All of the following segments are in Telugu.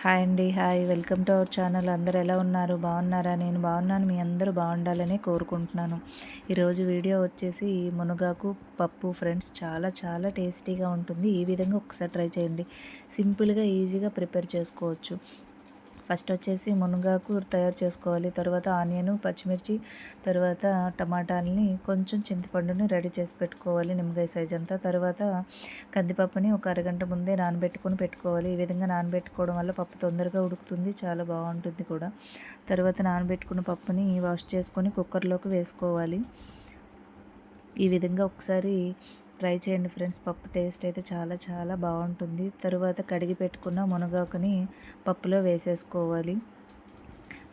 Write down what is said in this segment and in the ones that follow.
హాయ్ అండి hi. Welcome to our channel. అందరు ఎలా ఉన్నారు? బాగున్నారా? నేను బాగున్నాను. మీ అందరూ బాగుండాలని కోరుకుంటున్నాను. ఈరోజు వీడియో వచ్చేసి మునగాకు పప్పు ఫ్రెండ్స్ చాలా చాలా టేస్టీగా ఉంటుంది. ఈ విధంగా ఒకసారి ట్రై చేయండి. సింపుల్గా ఈజీగా ప్రిపేర్ చేసుకోవచ్చు. ఫస్ట్ వచ్చేసి మునగాకు తయారు చేసుకోవాలి. తర్వాత ఆనియన్ పచ్చిమిర్చి తర్వాత టమాటాలని కొంచెం చింతపండుని రెడీ చేసి పెట్టుకోవాలి నిమ్మకాయ సైజ్ అంతా. తర్వాత కందిపప్పుని ఒక అరగంట ముందే నానబెట్టుకొని పెట్టుకోవాలి. ఈ విధంగా నానబెట్టుకోవడం వల్ల పప్పు తొందరగా ఉడుకుతుంది చాలా బాగుంటుంది కూడా. తర్వాత నానబెట్టుకున్న పప్పుని వాష్ చేసుకొని కుక్కర్లోకి వేసుకోవాలి. ఈ విధంగా ఒకసారి ట్రై చేయండి ఫ్రెండ్స్. పప్పు టేస్ట్ అయితే చాలా చాలా బాగుంటుంది. తరువాత కడిగి పెట్టుకున్న మునగాకుని పప్పులో వేసేసుకోవాలి.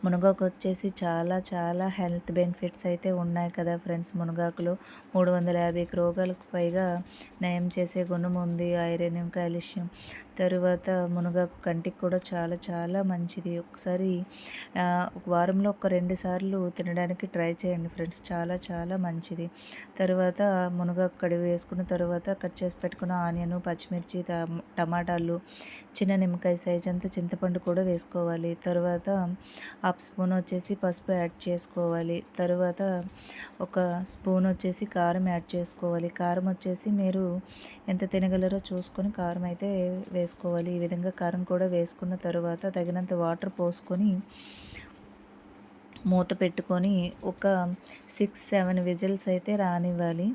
మునగాకు వచ్చేసి చాలా చాలా హెల్త్ బెనిఫిట్స్ అయితే ఉన్నాయి కదా ఫ్రెండ్స్ మునగాకులో మూడు వందల యాభై రోగాలకు పైగా నయం చేసే గుణం ఉంది ఐరన్ కాల్షియం. తరువాత మునగాకు కంటికి కూడా చాలా చాలా మంచిది. ఒకసారి ఒక వారంలో ఒక రెండు సార్లు తినడానికి ట్రై చేయండి ఫ్రెండ్స్ చాలా చాలా మంచిది. తర్వాత మునగాకు కడిగి వేసుకున్న తర్వాత కట్ చేసి పెట్టుకున్న ఆనియన్ పచ్చిమిర్చి టమాటాలు చిన్న నిమ్మకాయ సైజ్ అంతా చింతపండు కూడా వేసుకోవాలి. తర్వాత హాఫ్ స్పూన్ వచ్చేసి పసుపు యాడ్ చేసుకోవాలి. తర్వాత ఒక స్పూన్ వచ్చేసి కారం యాడ్ చేసుకోవాలి. కారం వచ్చేసి మీరు ఎంత తినగలరో చూసుకొని కారం అయితే వేసుకోవాలి. ఈ విధంగా కారం కూడా వేసుకున్న తర్వాత తగినంత వాటర్ పోసుకొని మూత పెట్టుకొని ఒక సిక్స్ సెవెన్ విజిల్స్ అయితే రానివ్వాలి.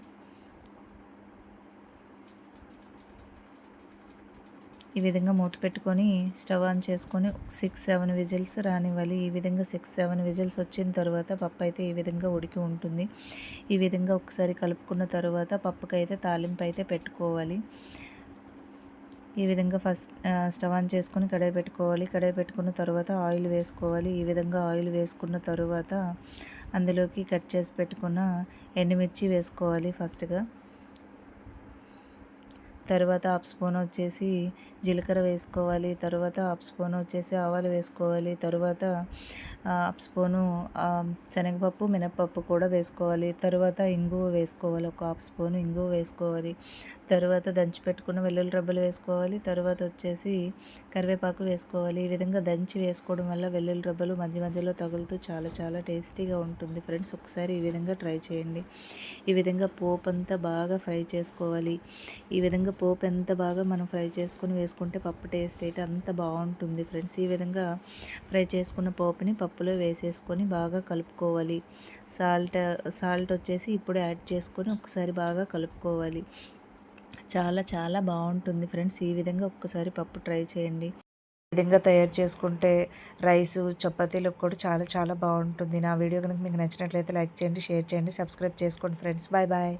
ఈ విధంగా మూత పెట్టుకొని స్టవ్ ఆన్ చేసుకొని సిక్స్ సెవెన్ విజిల్స్ రానివ్వాలి. ఈ విధంగా సిక్స్ సెవెన్ విజిల్స్ వచ్చిన తర్వాత పప్పు అయితే ఈ విధంగా ఉడికి ఉంటుంది. ఈ విధంగా ఒకసారి కలుపుకున్న తర్వాత పప్పుకైతే తాలింపు అయితే పెట్టుకోవాలి. ఈ విధంగా ఫస్ట్ స్టవ్ ఆన్ చేసుకొని కడాయి పెట్టుకోవాలి. కడాయి పెట్టుకున్న తర్వాత ఆయిల్ వేసుకోవాలి. ఈ విధంగా ఆయిల్ వేసుకున్న తర్వాత అందులోకి కట్ చేసి పెట్టుకున్న ఎండుమిర్చి వేసుకోవాలి ఫస్ట్గా. తర్వాత హాఫ్ స్పూన్ వచ్చేసి జీలకర్ర వేసుకోవాలి తర్వాత హాఫ్ స్పూన్ వచ్చేసి ఆవాలు వేసుకోవాలి తర్వాత హాఫ్ స్పూను శనగపప్పు మినపప్పు కూడా వేసుకోవాలి. తర్వాత ఇంగువ వేసుకోవాలి ఒక హాఫ్ స్పూన్ ఇంగువ వేసుకోవాలి. తర్వాత దంచిపెట్టుకున్న వెల్లుల్లి రబ్బలు వేసుకోవాలి. తర్వాత వచ్చేసి కరివేపాకు వేసుకోవాలి. ఈ విధంగా దంచి వేసుకోవడం వల్ల వెల్లుల్లి రబ్బలు మధ్య మధ్యలో తగులుతూ చాలా చాలా టేస్టీగా ఉంటుంది. ఫ్రెండ్స్ ఒకసారి ఈ విధంగా ట్రై చేయండి. ఈ విధంగా పోపు అంతా బాగా ఫ్రై చేసుకోవాలి. ఈ విధంగా పోపు ఎంత బాగా మనం ఫ్రై చేసుకొని వేసుకుంటే పప్పు టేస్ట్ అయితే అంత బాగుంటుంది. ఫ్రెండ్స్ ఈ విధంగా ఫ్రై చేసుకున్న పోపుని పప్పు పప్పులో వేసేసుకొని బాగా కలుపుకోవాలి. సాల్ట్ సాల్ట్ వచ్చేసి ఇప్పుడు యాడ్ చేసుకొని ఒకసారి బాగా కలుపుకోవాలి. చాలా చాలా బాగుంటుంది ఫ్రెండ్స్. ఈ విధంగా ఒక్కసారి పప్పు ట్రై చేయండి. ఈ విధంగా తయారు చేసుకుంటే రైస్ చపాతీలకు కూడా చాలా చాలా బాగుంటుంది. నా వీడియో కనుక మీకు నచ్చినట్లయితే లైక్ చేయండి షేర్ చేయండి సబ్స్క్రైబ్ చేసుకోండి ఫ్రెండ్స్. Bye bye.